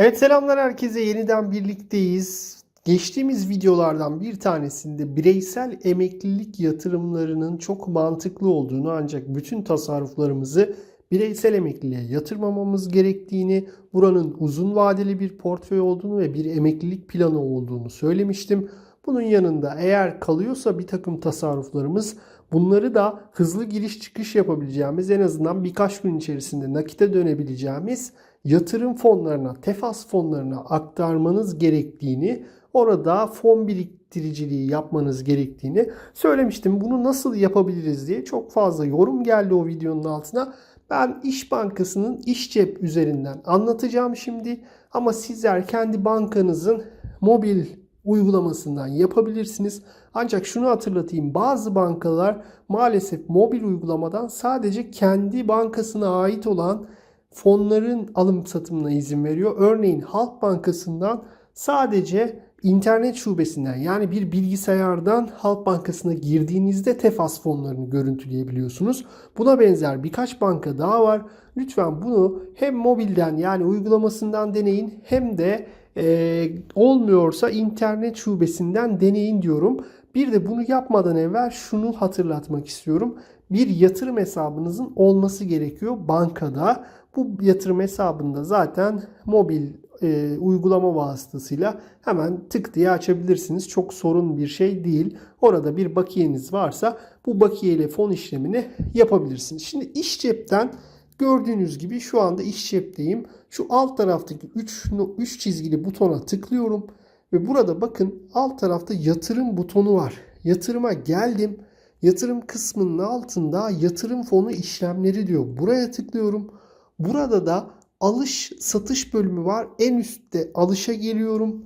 Evet selamlar herkese yeniden birlikteyiz. Geçtiğimiz videolardan bir tanesinde bireysel emeklilik yatırımlarının çok mantıklı olduğunu ancak bütün tasarruflarımızı bireysel emekliliğe yatırmamamız gerektiğini, buranın uzun vadeli bir portföy olduğunu ve bir emeklilik planı olduğunu söylemiştim. Bunun yanında eğer kalıyorsa bir takım tasarruflarımız bunları da hızlı giriş çıkış yapabileceğimiz en azından birkaç gün içerisinde nakite dönebileceğimiz yatırım fonlarına, tefas fonlarına aktarmanız gerektiğini, orada fon biriktiriciliği yapmanız gerektiğini söylemiştim. Bunu nasıl yapabiliriz diye çok fazla yorum geldi o videonun altına. Ben İş Bankası'nın iş cep üzerinden anlatacağım şimdi ama sizler kendi bankanızın mobil uygulamasından yapabilirsiniz. Ancak şunu hatırlatayım bazı bankalar maalesef mobil uygulamadan sadece kendi bankasına ait olan fonların alım satımına izin veriyor. Örneğin Halk Bankası'ndan sadece internet şubesinden yani bir bilgisayardan Halk Bankası'na girdiğinizde tefas fonlarını görüntüleyebiliyorsunuz. Buna benzer birkaç banka daha var. Lütfen bunu hem mobilden yani uygulamasından deneyin hem de e, olmuyorsa internet şubesinden deneyin diyorum. Bir de bunu yapmadan evvel şunu hatırlatmak istiyorum. Bir yatırım hesabınızın olması gerekiyor bankada. Bu yatırım hesabında zaten mobil e, uygulama vasıtasıyla hemen tık diye açabilirsiniz. Çok sorun bir şey değil. Orada bir bakiyeniz varsa bu bakiye ile fon işlemini yapabilirsiniz. Şimdi iş cepten gördüğünüz gibi şu anda iş cepteyim. Şu alt taraftaki 3 3 çizgili butona tıklıyorum ve burada bakın alt tarafta yatırım butonu var. Yatırıma geldim. Yatırım kısmının altında yatırım fonu işlemleri diyor. Buraya tıklıyorum. Burada da alış satış bölümü var. En üstte alışa geliyorum.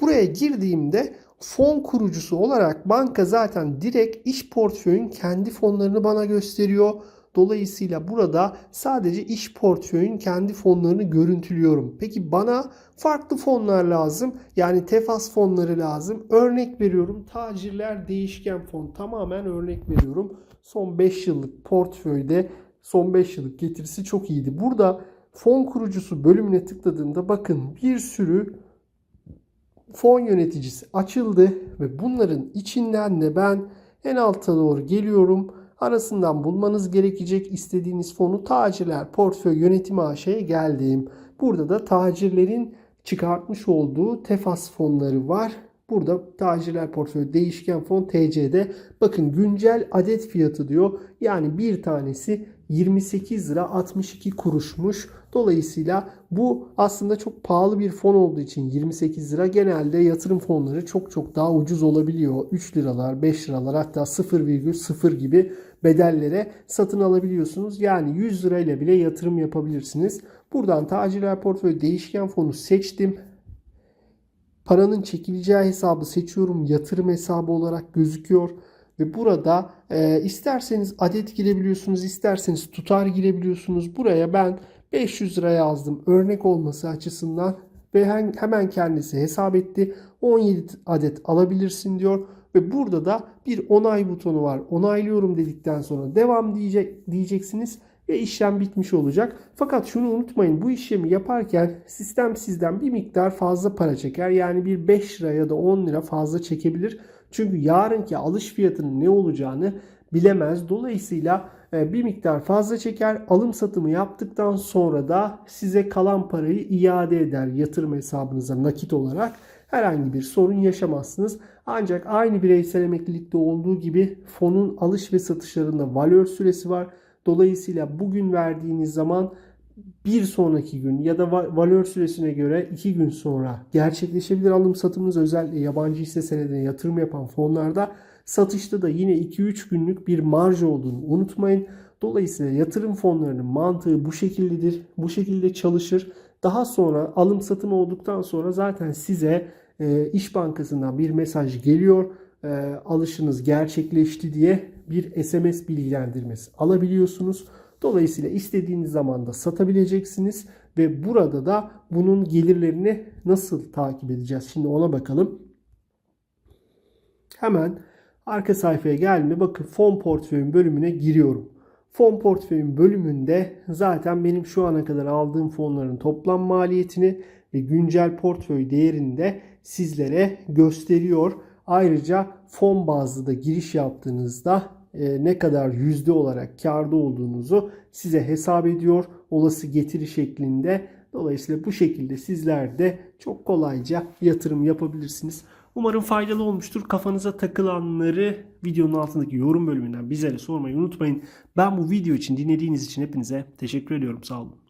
Buraya girdiğimde fon kurucusu olarak banka zaten direkt iş portföyün kendi fonlarını bana gösteriyor. Dolayısıyla burada sadece iş portföyün kendi fonlarını görüntülüyorum. Peki bana farklı fonlar lazım. Yani tefas fonları lazım. Örnek veriyorum. Tacirler değişken fon. Tamamen örnek veriyorum. Son 5 yıllık portföyde son 5 yıllık getirisi çok iyiydi. Burada fon kurucusu bölümüne tıkladığımda bakın bir sürü fon yöneticisi açıldı ve bunların içinden de ben en alta doğru geliyorum. Arasından bulmanız gerekecek istediğiniz fonu tacirler portföy yönetimi AŞ'ye geldim. Burada da tacirlerin çıkartmış olduğu tefas fonları var. Burada tacirler portföy değişken fon TC'de bakın güncel adet fiyatı diyor. Yani bir tanesi 28 lira 62 kuruşmuş. Dolayısıyla bu aslında çok pahalı bir fon olduğu için 28 lira genelde yatırım fonları çok çok daha ucuz olabiliyor. 3 liralar, 5 liralar hatta 0,0 gibi bedellere satın alabiliyorsunuz. Yani 100 lirayla bile yatırım yapabilirsiniz. Buradan tacirler portföy değişken fonu seçtim. Paranın çekileceği hesabı seçiyorum. Yatırım hesabı olarak gözüküyor. Ve burada e, isterseniz adet girebiliyorsunuz, isterseniz tutar girebiliyorsunuz. Buraya ben 500 lira yazdım örnek olması açısından ve hemen kendisi hesap etti. 17 adet alabilirsin diyor ve burada da bir onay butonu var. Onaylıyorum dedikten sonra devam diyecek diyeceksiniz ve işlem bitmiş olacak. Fakat şunu unutmayın bu işlemi yaparken sistem sizden bir miktar fazla para çeker. Yani bir 5 lira ya da 10 lira fazla çekebilir. Çünkü yarınki alış fiyatının ne olacağını bilemez. Dolayısıyla e, bir miktar fazla çeker. Alım satımı yaptıktan sonra da size kalan parayı iade eder yatırım hesabınıza nakit olarak. Herhangi bir sorun yaşamazsınız. Ancak aynı bireysel emeklilikte olduğu gibi fonun alış ve satışlarında valör süresi var. Dolayısıyla bugün verdiğiniz zaman bir sonraki gün ya da valör süresine göre iki gün sonra gerçekleşebilir alım satımınız özellikle yabancı hisse senedine yatırım yapan fonlarda satışta da yine 2-3 günlük bir marj olduğunu unutmayın. Dolayısıyla yatırım fonlarının mantığı bu şekildedir. Bu şekilde çalışır. Daha sonra alım satım olduktan sonra zaten size e, İş Bankası'ndan bir mesaj geliyor. E, alışınız gerçekleşti diye bir SMS bilgilendirmesi alabiliyorsunuz. Dolayısıyla istediğiniz zaman da satabileceksiniz ve burada da bunun gelirlerini nasıl takip edeceğiz? Şimdi ona bakalım. Hemen arka sayfaya geldiğimde bakın fon portföyün bölümüne giriyorum. Fon portföyün bölümünde zaten benim şu ana kadar aldığım fonların toplam maliyetini ve güncel portföy değerini de sizlere gösteriyor. Ayrıca fon bazlı da giriş yaptığınızda ne kadar yüzde olarak karda olduğunuzu size hesap ediyor. Olası getiri şeklinde. Dolayısıyla bu şekilde sizler de çok kolayca yatırım yapabilirsiniz. Umarım faydalı olmuştur. Kafanıza takılanları videonun altındaki yorum bölümünden bizlere sormayı unutmayın. Ben bu video için dinlediğiniz için hepinize teşekkür ediyorum. Sağ olun.